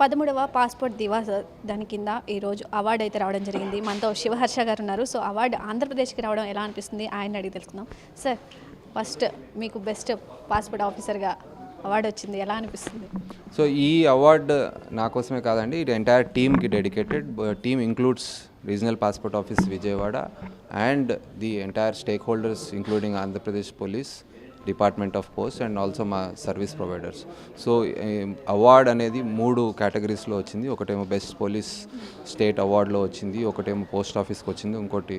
పదమూడవ పాస్పోర్ట్ దివాస్ దాని కింద ఈరోజు అవార్డు అయితే రావడం జరిగింది. మనతో శివహర్ష గారు ఉన్నారు. సో అవార్డు ఆంధ్రప్రదేశ్కి రావడం ఎలా అనిపిస్తుంది? ఆయన అడిగి తెలుసుకుందాం. సార్ ఫస్ట్ మీకు బెస్ట్ పాస్పోర్ట్ ఆఫీసర్గా అవార్డు వచ్చింది. ఎలా అనిపిస్తుంది? సో ఈ అవార్డు నా కోసమే కాదండి. ఇది ఎంటైర్ టీమ్కి dedicated. Team includes regional passport office Vijayawada and the entire stake holders including Andhra Pradesh police. Department of post and also మా సర్వీస్ ప్రొవైడర్స్. సో అవార్డ్ అనేది మూడు కేటగిరీస్లో వచ్చింది. ఒకటేమో బెస్ట్ పోలీస్ స్టేట్ అవార్డులో వచ్చింది. ఒకటేమో పోస్ట్ ఆఫీస్కి వచ్చింది. ఇంకోటి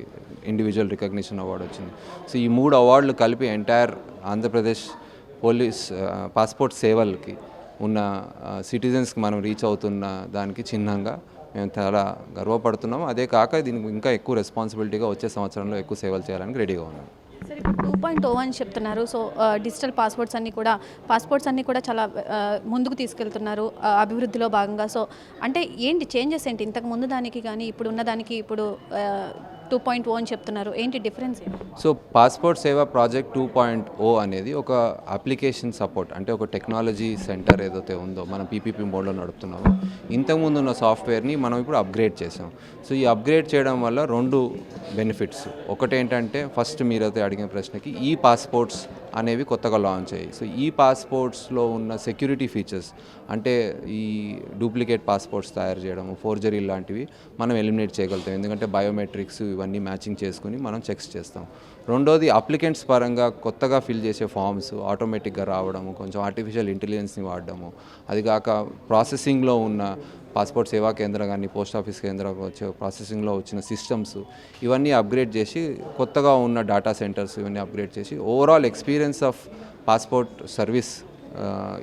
ఇండివిజువల్ రికగ్నిషన్ అవార్డు వచ్చింది. సో ఈ మూడు అవార్డులు కలిపి ఎంటైర్ ఆంధ్రప్రదేశ్ పోలీస్ పాస్పోర్ట్ సేవలకి ఉన్న సిటిజన్స్కి మనం రీచ్ అవుతున్న దానికి చిహ్నంగా మేము చాలా గర్వపడుతున్నాము. అదే కాక దీనికి ఇంకా ఎక్కువ రెస్పాన్సిబిలిటీగా వచ్చే సంవత్సరంలో ఎక్కువ సేవలు చేయడానికి రెడీగా ఉన్నాం సార్ ఇప్పుడు టూ పాయింట్ ఓ అని చెప్తున్నారు. సో డిజిటల్ పాస్పోర్ట్స్ అన్నీ కూడా పాస్పోర్ట్స్ అన్నీ కూడా చాలా ముందుకు తీసుకెళ్తున్నారు అభివృద్ధిలో భాగంగా. సో అంటే ఏంటి చేంజెస్ ఏంటి? ఇంతకు ముందు దానికి కానీ ఇప్పుడు ఉన్న దానికి ఇప్పుడు టూ పాయింట్ ఓ అని చెప్తున్నారు. ఏంటి difference? So passport Seva project two point O అనేది ఒక అప్లికేషన్ సపోర్ట్ అంటే ఒక టెక్నాలజీ సెంటర్ ఏదైతే ఉందో మనం పీపీపీ మోడ్లో నడుపుతున్నామో ఇంతకుముందు ఉన్న సాఫ్ట్వేర్ని మనం ఇప్పుడు అప్గ్రేడ్ చేసాం. సో ఈ అప్గ్రేడ్ చేయడం వల్ల రెండు బెనిఫిట్స్. ఒకటేంటంటే ఫస్ట్ మీరైతే అడిగిన ప్రశ్నకి ఈ పాస్పోర్ట్స్ అనేవి కొత్తగా లాంచ్ అయ్యాయి. సో ఈ పాస్పోర్ట్స్లో ఉన్న సెక్యూరిటీ ఫీచర్స్ అంటే ఈ డూప్లికేట్ పాస్పోర్ట్స్ తయారు చేయడం ఫోర్జరీ లాంటివి మనం ఎలిమినేట్ చేయగలుగుతాం. ఎందుకంటే బయోమెట్రిక్స్ ఇవన్నీ మ్యాచింగ్ చేసుకుని మనం చెక్స్ చేస్తాం. రెండోది అప్లికెంట్స్ పరంగా కొత్తగా ఫిల్ చేసే ఫామ్స్ ఆటోమేటిక్గా రావడము కొంచెం ఆర్టిఫిషియల్ ఇంటెలిజెన్స్ని వాడడము. అది కాక ప్రాసెసింగ్లో ఉన్న పాస్పోర్ట్ సేవా కేంద్రం కానీ పోస్ట్ ఆఫీస్ కేంద్రం వచ్చే ప్రాసెసింగ్లో వచ్చిన సిస్టమ్స్ ఇవన్నీ అప్గ్రేడ్ చేసి కొత్తగా ఉన్న డేటా సెంటర్స్ ఇవన్నీ అప్గ్రేడ్ చేసి overall experience of passport service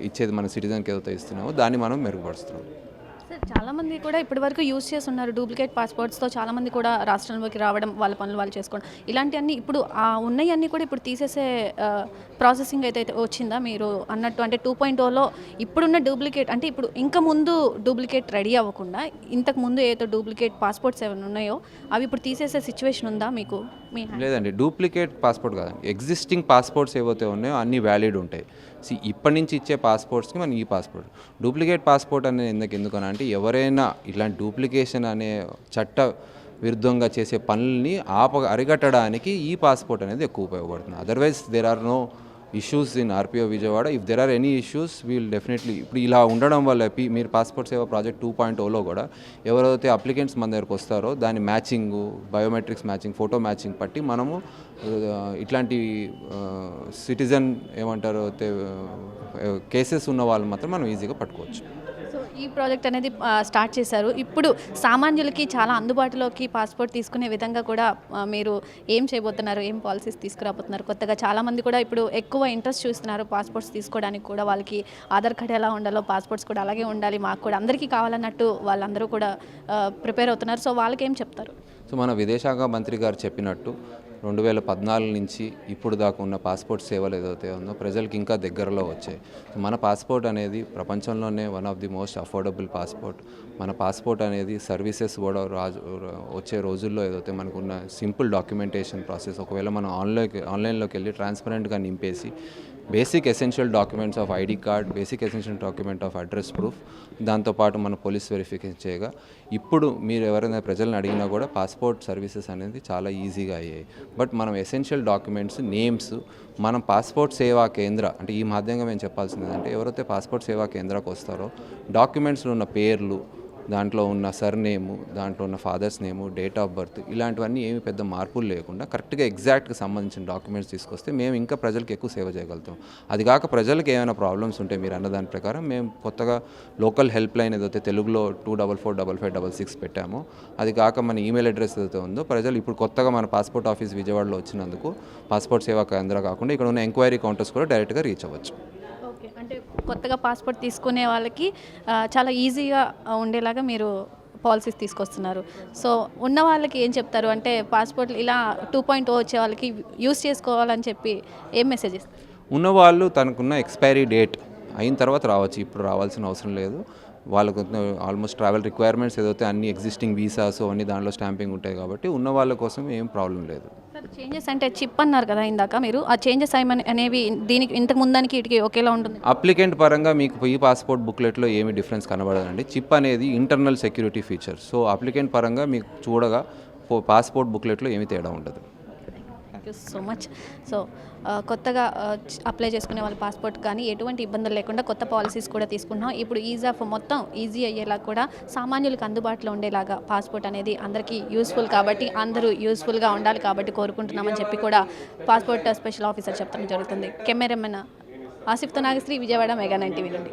ఇచ్చేది మన సిటిజన్కి ఏదైతే ఇస్తున్నామో దాన్ని మనం మెరుగుపరుస్తున్నాం. చాలామంది కూడా ఇప్పటివరకు యూజ్ చేసి ఉన్నారు డూప్లికేట్ పాస్పోర్ట్స్తో చాలామంది కూడా రాష్ట్రంలోకి రావడం వాళ్ళ పనులు వాళ్ళు చేసుకోవడం. ఇలాంటివన్నీ ఇప్పుడు ఆ ఉన్నవన్నీ కూడా ఇప్పుడు తీసేసే ప్రాసెసింగ్ అయితే వచ్చిందా మీరు అన్నట్టు? అంటే టూ పాయింట్ ఓలో ఇప్పుడున్న డూప్లికేట్ అంటే ఇప్పుడు ఇంకా ముందు డూప్లికేట్ రెడీ అవ్వకుండా ఇంతకు ముందు ఏదో డూప్లికేట్ పాస్పోర్ట్స్ ఏమైనా ఉన్నాయో అవి ఇప్పుడు తీసేసే సిచ్యువేషన్ ఉందా మీకు? మీ లేదండి డూప్లికేట్ పాస్పోర్ట్ కాదండి ఎగ్జిస్టింగ్ పాస్పోర్ట్స్ ఏవైతే ఉన్నాయో అన్నీ వ్యాలిడ్ ఉంటాయి. సి ఇప్పటి నుంచి ఇచ్చే పాస్పోర్ట్స్కి మన ఈ పాస్పోర్ట్ డూప్లికేట్ పాస్పోర్ట్ అనేది ఎందుకు ఎందుకని అంటే ఎవరైనా ఇలాంటి డూప్లికేషన్ అనే చట్ట విరుద్ధంగా చేసే పనుల్ని ఆప అరికట్టడానికి ఈ పాస్పోర్ట్ అనేది ఎక్కువ ఉపయోగపడుతుంది. Otherwise there are no issues in RPO Vijayawada if there are any issues we'll definitely ఇప్పుడు ఇలా ఉండడం వల్ల పి మీరు passport Seva project two point Ola కూడా ఎవరైతే అప్లికెంట్స్ మన దగ్గరకు వస్తారో దాని matching biometrics matching photo matching పట్టి మనము ఇట్లాంటి సిటిజన్ ఏమంటారు కేసెస్ ఉన్న వాళ్ళు మాత్రం మనం ఈజీగా పట్టుకోవచ్చు. ఈ ప్రాజెక్ట్ అనేది స్టార్ట్ చేశారు. ఇప్పుడు సామాన్యులకి చాలా అందుబాటులోకి పాస్పోర్ట్ తీసుకునే విధంగా కూడా మీరు ఏం చేయబోతున్నారు? ఏం పాలసీస్ తీసుకురాబోతున్నారు? కొత్తగా చాలామంది కూడా ఇప్పుడు ఎక్కువ ఇంట్రెస్ట్ చూస్తున్నారు పాస్పోర్ట్స్ తీసుకోవడానికి కూడా. వాళ్ళకి ఆధార్ కార్డ్ ఎలా ఉండాలో పాస్పోర్ట్స్ కూడా అలాగే ఉండాలి. మాకు కూడా అందరికీ కావాలన్నట్టు వాళ్ళందరూ కూడా ప్రిపేర్ అవుతున్నారు. సో వాళ్ళకి ఏం చెప్తారు? సో మన విదేశాంగ మంత్రి గారు చెప్పినట్టు రెండు వేల పద్నాలుగు నుంచి ఇప్పుడు దాకా ఉన్న పాస్పోర్ట్ సేవలు ఏదైతే ఉందో ప్రజలకి ఇంకా దగ్గరలో వచ్చాయి. మన పాస్పోర్ట్ అనేది ప్రపంచంలోనే one of the most affordable passport. మన పాస్పోర్ట్ అనేది సర్వీసెస్ కూడా రాజు వచ్చే రోజుల్లో ఏదైతే మనకున్న సింపుల్ డాక్యుమెంటేషన్ ప్రాసెస్ ఒకవేళ మనం ఆన్లైన్ ఆన్లైన్లోకి వెళ్ళి ట్రాన్స్పరెంట్గా నింపేసి basic essential documents of ID card basic essential document of address proof దాంతోపాటు మన పోలీస్ వెరిఫికేషన్ చేయగా ఇప్పుడు మీరు ఎవరైనా ప్రజలను అడిగినా కూడా పాస్పోర్ట్ సర్వీసెస్ అనేది చాలా ఈజీగా అయ్యాయి. బట్ మనం ఎసెన్షియల్ డాక్యుమెంట్స్ నేమ్స్ మనం పాస్పోర్ట్ సేవా కేంద్ర అంటే ఈ మాధ్యంగా మేము చెప్పాల్సింది అంటే ఎవరైతే పాస్పోర్ట్ సేవా కేంద్రకు వస్తారో డాక్యుమెంట్స్లో ఉన్న పేర్లు దాంట్లో ఉన్న సర్నేము దాంట్లో ఉన్న father's name date of birth ఇలాంటివన్నీ ఏమి పెద్ద మార్పులు లేకుండా కరెక్ట్గా ఎగ్జాక్ట్గా సంబంధించిన డాక్యుమెంట్స్ తీసుకొస్తే మేము ఇంకా ప్రజలకు ఎక్కువ సేవ చేయగలుగుతాం. అది కాక ప్రజలకు ఏమైనా ప్రాబ్లమ్స్ ఉంటే మీరు అన్న దాని ప్రకారం మేము కొత్తగా లోకల్ హెల్ప్ లైన్ ఏదైతే తెలుగులో two double four double five double six పెట్టామో అది కాక మన ఈమెయిల్ అడ్రస్ ఏదైతే ఉందో ప్రజలు ఇప్పుడు కొత్తగా మన పాస్పోర్ట్ ఆఫీస్ విజయవాడలో వచ్చినందుకు పాస్పోర్ట్ సేవా కేంద్రం కాకుండా ఇక్కడ ఉన్న ఎంక్వైరీ కౌంటర్స్ కూడా డైరెక్ట్గా రీచ్ అవ్వచ్చు. అంటే కొత్తగా పాస్పోర్ట్ తీసుకునే వాళ్ళకి చాలా ఈజీగా ఉండేలాగా మీరు పాలసీస్ తీసుకొస్తున్నారు. సో ఉన్న వాళ్ళకి ఏం చెప్తారు? అంటే పాస్పోర్ట్ ఇలా టూ పాయింట్ ఓ వచ్చే వాళ్ళకి యూస్ చేసుకోవాలని చెప్పి ఏం మెసేజ్ ఇస్తారు? ఉన్నవాళ్ళు తనకున్న ఎక్స్పైరీ డేట్ అయిన తర్వాత రావచ్చు. ఇప్పుడు రావాల్సిన అవసరం లేదు. వాళ్ళకు ఆల్మోస్ట్ ట్రావెల్ రిక్వైర్మెంట్స్ ఏదైతే అన్ని ఎగ్జిస్టింగ్ వీసాస్ అన్ని దాంట్లో స్టాంపింగ్ ఉంటాయి కాబట్టి ఉన్న వాళ్ళ కోసం ఏం ప్రాబ్లం లేదు. సార్ చేంజెస్ అంటే చిప్ అన్నారు కదా ఇందాక మీరు. ఆ చేంజెస్ అనేవి దీనికి ఇంతకు ముందానికి ఇటుకి ఒకేలా ఉంటుంది? అప్లికెంట్ పరంగా మీకు ఈ పాస్పోర్ట్ బుక్లెట్లో ఏమి డిఫరెన్స్ కనబడదండి. చిప్ అనేది internal security feature so applicant పరంగా మీకు చూడగా పాస్పోర్ట్ బుక్లెట్లో ఏమీ తేడా ఉండదు. Thank you so much. So కొత్తగా అప్లై చేసుకునే వాళ్ళ పాస్పోర్ట్ కానీ ఎటువంటి ఇబ్బందులు లేకుండా కొత్త పాలసీస్ కూడా తీసుకున్నాం ఇప్పుడు ఈజ్ ఆఫ్ మొత్తం ఈజీ అయ్యేలా కూడా సామాన్యులకు అందుబాటులో ఉండేలాగా పాస్పోర్ట్ అనేది అందరికీ యూస్ఫుల్ కాబట్టి అందరూ యూస్ఫుల్గా ఉండాలి కాబట్టి కోరుకుంటున్నామని చెప్పి కూడా పాస్పోర్ట్ స్పెషల్ ఆఫీసర్ చెప్పడం జరుగుతుంది. Cameraman ఆసిఫ్తో Nagasri Vijayawada mega nine TV నుండి.